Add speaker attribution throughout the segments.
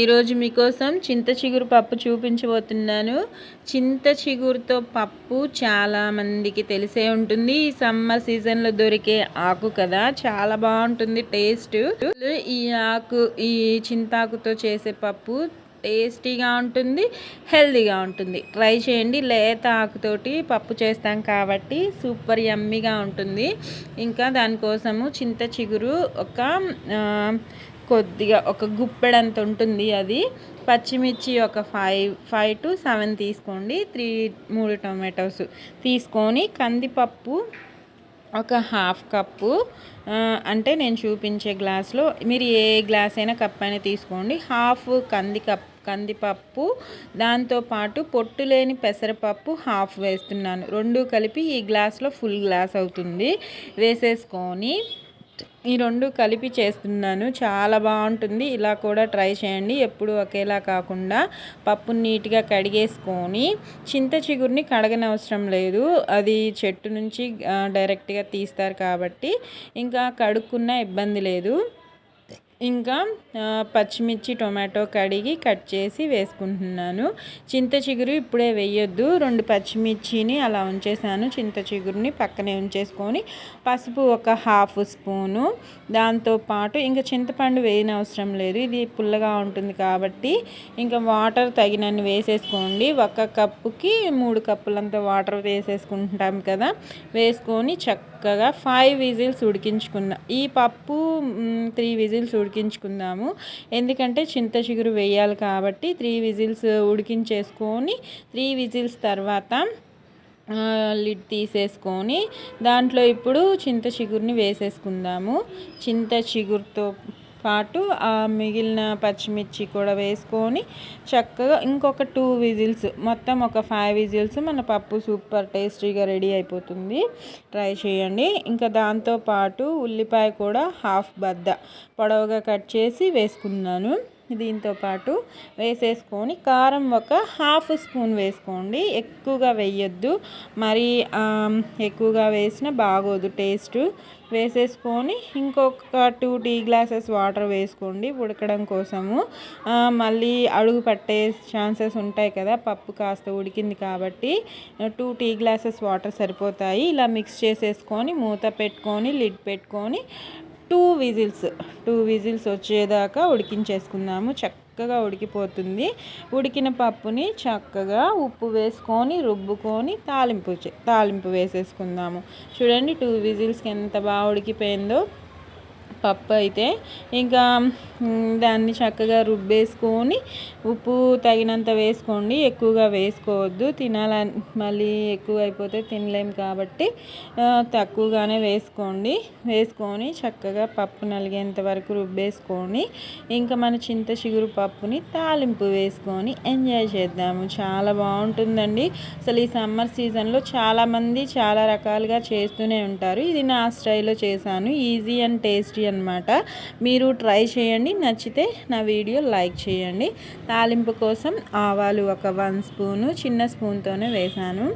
Speaker 1: ఈరోజు మీకోసం చింత చిగురు పప్పు చూపించబోతున్నాను. చింత చిగురుతో పప్పు చాలా మందికి తెలిసే ఉంటుంది. ఈ సమ్మర్ సీజన్లో దొరికే ఆకు కదా చాలా బాగుంటుంది టేస్ట్. ఈ ఆకు ఈ చింతాకుతో చేసే పప్పు టేస్టీగా ఉంటుంది హెల్దీగా ఉంటుంది. ట్రై చేయండి లేత ఆకుతోటి పప్పు చేస్తాం కాబట్టి సూపర్ యమ్మీగా ఉంటుంది. ఇంకా దానికోసము చింత చిగురు ఒక కొద్దిగా ఒక గుప్పెడంత ఉంటుంది అది. పచ్చిమిర్చి ఒక ఫైవ్ ఫైవ్ టు సెవెన్ తీసుకోండి. త్రీ మూడు టొమాటోస్ తీసుకొని కందిపప్పు ఒక హాఫ్ కప్పు అంటే నేను చూపించే గ్లాస్లో మీరు ఏ గ్లాస్ అయినా కప్ అయినా తీసుకోండి. హాఫ్ కంది కప్ కందిపప్పు దాంతోపాటు పొట్టు లేని పెసరపప్పు హాఫ్ వేస్తున్నాను. రెండు కలిపి ఈ గ్లాస్లో ఫుల్ గ్లాస్ అవుతుంది. వేసేసుకొని ఈ రెండు కలిపి చేస్తున్నాను. చాలా బాగుంటుంది. ఇలా కూడా ట్రై చేయండి. ఎప్పుడు ఒకేలా కాకుండా పప్పుని నీట్గా కడిగేసుకొని చింత చిగురిని కడగనవసరం లేదు. అది చెట్టు నుంచి డైరెక్ట్గా తీస్తారు కాబట్టి ఇంకా కడుక్కున్న ఇబ్బంది లేదు. ఇంకా పచ్చిమిర్చి టొమాటో కడిగి కట్ చేసి వేసుకుంటున్నాను. చింత చిగురు ఇప్పుడే వేయొద్దు. రెండు పచ్చిమిర్చిని అలా ఉంచేసాను. చింత చిగురుని పక్కనే ఉంచేసుకొని పసుపు ఒక హాఫ్ స్పూను. దాంతోపాటు ఇంకా చింతపండు వేయని అవసరం లేదు. ఇది పుల్లగా ఉంటుంది కాబట్టి ఇంకా వాటర్ తగినన్ని వేసేసుకోండి. ఒక కప్పుకి మూడు కప్పులంత వాటర్ వేసేసుకుంటాం కదా. వేసుకొని చక్కగా ఫైవ్ విజిల్స్ ఉడికించుకుందాం ఈ పప్పు త్రీ విజిల్స్ ఉడికించుకుందాము. ఎందుకంటే చింత చిగురు వేయాలి కాబట్టి త్రీ విజిల్స్ ఉడికించేసుకొని త్రీ విజిల్స్ తర్వాత లిడ్ తీసేసుకొని దాంట్లో ఇప్పుడు చింత చిగురిని వేసేసుకుందాము. చింత చిగురుతో పాటు ఆ మిగిలిన పచ్చిమిర్చి కూడా వేసుకొని చక్కగా ఇంకొక టూ విజిల్స్ మొత్తం ఒక ఫైవ్ విజిల్స్ మన పప్పు సూపర్ టేస్టీగా రెడీ అయిపోతుంది. ట్రై చేయండి. ఇంకా దాంతోపాటు ఉల్లిపాయ కూడా హాఫ్ బద్ద పొడవుగా కట్ చేసి వేసుకున్నాను. దీంతో పాటు వేసేసుకొని కారం ఒక హాఫ్ స్పూన్ వేసుకోండి. ఎక్కువగా వేయొద్దు. మరి ఎక్కువగా వేసిన బాగోదు టేస్ట్. వేసేసుకొని ఇంకొక టూ టీ గ్లాసెస్ వాటర్ వేసుకోండి ఉడకడం కోసము. మళ్ళీ అడుగు పట్టే ఛాన్సెస్ ఉంటాయి కదా పప్పు కాస్త ఉడికింది కాబట్టి టూ టీ గ్లాసెస్ వాటర్ సరిపోతాయి. ఇలా మిక్స్ చేసేసుకొని మూత పెట్టుకొని లిడ్ పెట్టుకొని టూ విజిల్స్ టూ విజిల్స్ వచ్చేదాకా ఉడికించేసుకుందాము. చక్కగా ఉడికిపోతుంది. ఉడికిన పప్పుని చక్కగా ఉప్పు వేసుకొని రుబ్బుకొని తాలింపు తాలింపు వేసేసుకుందాము. చూడండి టూ విజిల్స్కి ఎంత బాగా ఉడికిపోయిందో. పప్పు అయితే ఇంకా దాన్ని చక్కగా రుబ్బేసుకొని ఉప్పు తగినంత వేసుకోండి. ఎక్కువగా వేసుకోవద్దు. తినాలని మళ్ళీ ఎక్కువ అయిపోతే తినలేం కాబట్టి తక్కువగానే వేసుకోండి. వేసుకొని చక్కగా పప్పు నలిగేంత వరకు రుబ్బేసుకొని ఇంకా మన చింత చిగురు పప్పుని తాలింపు వేసుకొని ఎంజాయ్ చేద్దాము. చాలా బాగుంటుందండి. అసలు ఈ సమ్మర్ సీజన్లో చాలామంది చాలా రకాలుగా చేస్తూనే ఉంటారు. ఇది నా స్టైల్లో చేశాను. ఈజీ అండ్ టేస్టీ అనమాట మీరు ట్రై చేయండి. నచ్చితే నా వీడియో లైక్ చేయండి. తాలింపు కోసం ఆవాలు ఒక వన్ స్పూను చిన్న స్పూన్తోనే వేసాను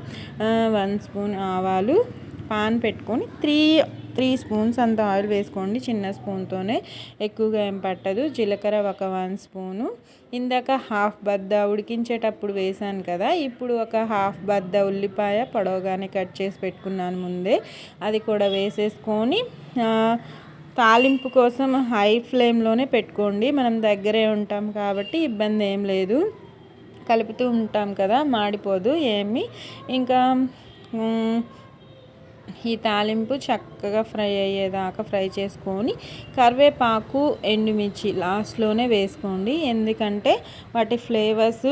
Speaker 1: వన్ స్పూన్ ఆవాలు పాన్ పెట్టుకొని త్రీ త్రీ స్పూన్స్ అంత ఆయిల్ వేసుకోండి. చిన్న స్పూన్తోనే. ఎక్కువగా ఏం పట్టదు. జీలకర్ర ఒక వన్ స్పూను. ఇందాక హాఫ్ బద్ద ఉడికించేటప్పుడు వేసాను కదా. ఇప్పుడు ఒక హాఫ్ బద్ద ఉల్లిపాయ పొడవగానే కట్ చేసి పెట్టుకున్నాను ముందే. అది కూడా వేసేసుకొని తాలింపు కోసం హై ఫ్లేమ్లోనే పెట్టుకోండి. మనం దగ్గరే ఉంటాం కాబట్టి ఇబ్బంది ఏం లేదు. కలుపుతూ ఉంటాం కదా మాడిపోదు ఏమి. ఇంకా ఈ తాలింపు చక్కగా ఫ్రై అయ్యేదాకా ఫ్రై చేసుకొని కరివేపాకు ఎండుమిర్చి లాస్ట్లోనే వేసుకోండి. ఎందుకంటే వాటి ఫ్లేవర్స్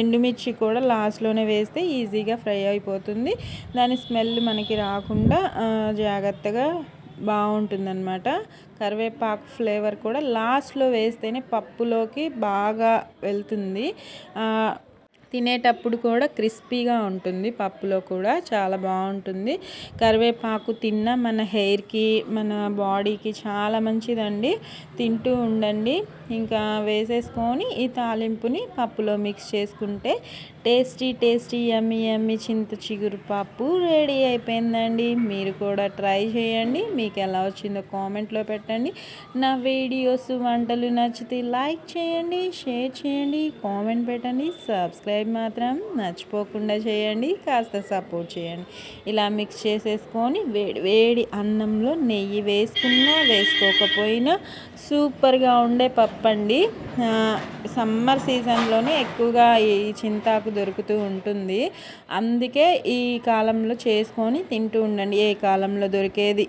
Speaker 1: ఎండుమిర్చి కూడా లాస్ట్లోనే వేస్తే ఈజీగా ఫ్రై అయిపోతుంది. దాని స్మెల్ మనకి రాకుండా జాగ్రత్తగా బాగుంటుందన్నమాట. కరివేపాకు ఫ్లేవర్ కూడా లాస్ట్లో వేస్తేనే పప్పులోకి బాగా వెళ్తుంది. తినేటప్పుడు కూడా క్రిస్పీగా ఉంటుంది పప్పులో కూడా చాలా బాగుంటుంది. కరివేపాకు తిన్న మన హెయిర్కి మన బాడీకి చాలా మంచిదండి. తింటూ ఉండండి. ఇంకా వేసేసుకొని ఈ తాలింపుని పప్పులో మిక్స్ చేసుకుంటే టేస్టీ టేస్టీ యమ్మి యమ్మి చింత చిగురు పప్పు రెడీ అయిపోయిందండి. మీరు కూడా ట్రై చేయండి. మీకు ఎలా వచ్చిందో కామెంట్లో పెట్టండి. నా వీడియోస్ వంటలు నచ్చితే లైక్ చేయండి షేర్ చేయండి కామెంట్ పెట్టండి. సబ్స్క్రైబ్ మాత్రం మర్చిపోకుండా చేయండి. కాస్త సపోర్ట్ చేయండి. ఇలా మిక్స్ చేసేసుకొని వేడి వేడి అన్నంలో నెయ్యి వేసుకున్నా వేసుకోకపోయినా సూపర్గా ఉండే పప్పు అండి సమ్మర్ సీజన్లోనే ఎక్కువగా ఈ చింతాకు దొరుకుతూ ఉంటుంది. అందుకే ఈ కాలంలో చేసుకొని తింటూ ఉండండి. ఏ కాలంలో దొరికేది